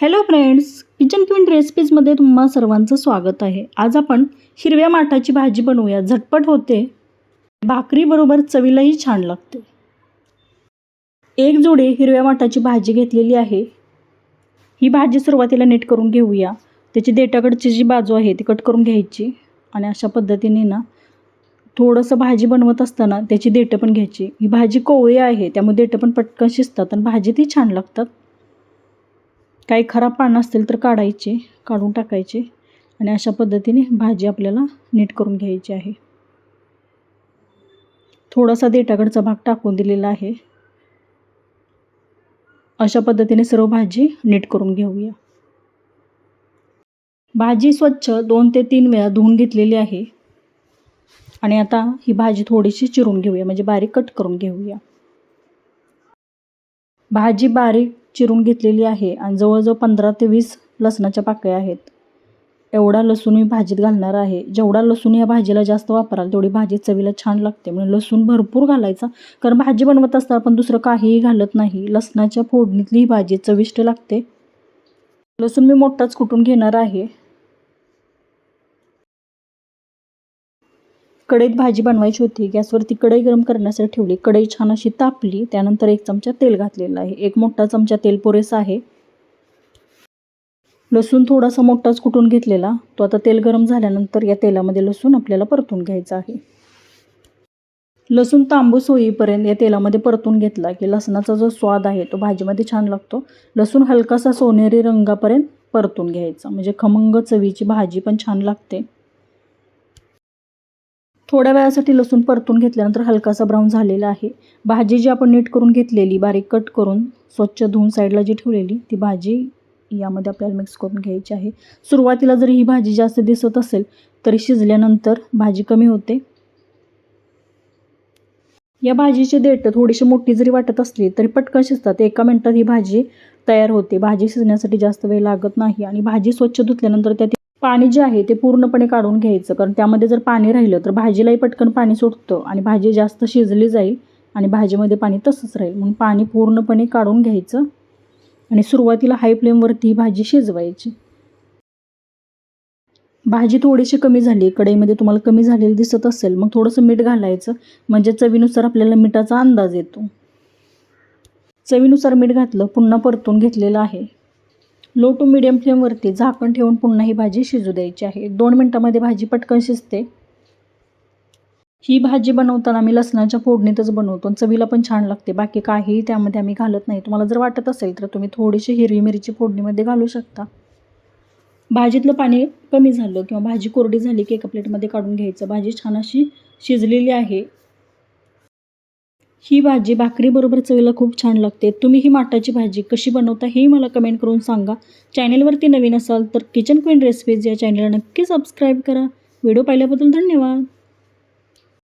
Hello friends kitchen queen रेसिपीजमध्ये तुम्हा सर्वांचं स्वागत आहे. आज आपण हिरव्या माठाची भाजी बनवूया. झटपट होते. भाकरीबरोबर चवीलाही छान लागते. एक जोडी हिरव्या माठाची भाजी घेतलेली आहे. ही भाजी सुरुवातीला नीट करून घेऊया. त्याची देठाकडची जी बाजू आहे ती कट करून घ्यायची. आणि अशा पद्धतीने ना थोडंसं भाजी बनवत असताना त्याची देठं पण घ्यायची. ही भाजी कोवळी आहे त्यामुळे देठं पण पटकन शिजतात आणि भाजी ती छान लागतात. काही खराब पानं असतील तर काढायचे काढून टाकायचे आणि अशा पद्धतीने भाजी आपल्याला नीट करून घ्यायची आहे. थोडासा देठाकडचा भाग टाकून दिलेला आहे. अशा पद्धतीने सर्व भाजी नीट करून घेऊया. भाजी स्वच्छ दोन ते तीन वेळा धुवून घेतलेली आहे. आणि आता ही भाजी थोडीशी चिरून घेऊया म्हणजे बारीक कट करून घेऊया. भाजी बारीक चिरून घेतलेली आहे आणि जवळजवळ पंधरा ते वीस लसणाच्या पाकळ्या आहेत. एवढा लसूण मी भाजीत घालणार आहे. जेवढा लसूण या भाजीला जास्त वापराल तेवढी भाजी चवीला छान लागते. म्हणून लसूण भरपूर घालायचा कारण भाजी बनवत असताना आपण दुसरं काहीही घालत नाही. लसणाच्या फोडणीतली ही भाजी चविष्ट लागते. लसूण मी मोठाच कुटून घेणार आहे. कढईत भाजी बनवायची होती. गॅसवरती कढई गरम करण्यासाठी ठेवली. कढई छान अशी तापली. त्यानंतर एक चमचा तेल घातलेलं आहे. एक मोठा चमचा तेल पुरेसा आहे. लसूण थोडासा मोठाच कुटून घेतलेला. तो आता तेल गरम झाल्यानंतर या तेलामध्ये लसूण आपल्याला परतून घ्यायचा आहे. लसूण तांबूस होईपर्यंत या तेलामध्ये परतून घेतला की लसणाचा जो स्वाद आहे तो भाजीमध्ये छान लागतो. लसूण हलकासा सोनेरी रंगापर्यंत परतून घ्यायचा. म्हणजे खमंग चवीची भाजी पण छान लागते. थोड्या वेळासाठी लसूण परतून घेतल्यानंतर हलकासा ब्राऊन झालेला आहे. भाजी जी आपण नीट करून घेतलेली बारीक कट करून स्वच्छ धुवून साईडला जी ठेवलेली ती भाजी यामध्ये आपल्याला मिक्स करून घ्यायची आहे. सुरुवातीला जरी ही भाजी जास्त दिसत असेल तरी शिजल्यानंतर भाजी कमी होते. या भाजीची देठ थोडीशी मोठी जरी वाटत असली तरी पटकन शिजतात. एका मिनटात ही भाजी तयार होते. भाजी शिजण्यासाठी जास्त वेळ लागत नाही आणि भाजी स्वच्छ धुतल्यानंतर त्यात पाणी जे आहे ते पूर्णपणे काढून घ्यायचं. कारण त्यामध्ये जर पाणी राहिलं तर भाजीलाही पटकन पाणी सुटतं आणि भाजी जास्त शिजली जाईल आणि भाजीमध्ये पाणी तसंच राहील. म्हणून पाणी पूर्णपणे काढून घ्यायचं आणि सुरुवातीला हाय फ्लेमवरती ही भाजी शिजवायची. भाजी थोडीशी कमी झाली कढईमध्ये तुम्हाला कमी झालेली दिसत असेल मग थोडंसं मीठ घालायचं. म्हणजे चवीनुसार आपल्याला मिठाचा अंदाज येतो. चवीनुसार मीठ घातलं पुन्हा परतून घेतलेलं आहे. लो टू मिडियम फ्लेमवरती झाकण ठेवून पुन्हा ही भाजी शिजू द्यायची आहे. दोन मिनटामध्ये भाजी पटकन शिजते. ही भाजी बनवताना आम्ही लसणाच्या फोडणीतच बनवतो आणि चवीला पण छान लागते. बाकी काहीही त्यामध्ये आम्ही घालत नाही. तुम्हाला जर वाटत असेल तर तुम्ही थोडीशी हिरवी मिरची फोडणीमध्ये घालू शकता. भाजीतलं पाणी कमी झालं किंवा भाजी कोरडी झाली की एका प्लेटमध्ये काढून घ्यायचं. भाजी छान अशी शिजलेली आहे. ही भाजी भाकरीबरोबर चवीला खूप छान लागते. तुम्ही ही माठाची भाजी कशी बनवता हेही मला कमेंट करून सांगा. चॅनेलवरती नवीन असाल तर किचन क्वीन रेसिपीज या चॅनलला नक्की सबस्क्राईब करा. व्हिडिओ पाहिल्याबद्दल धन्यवाद.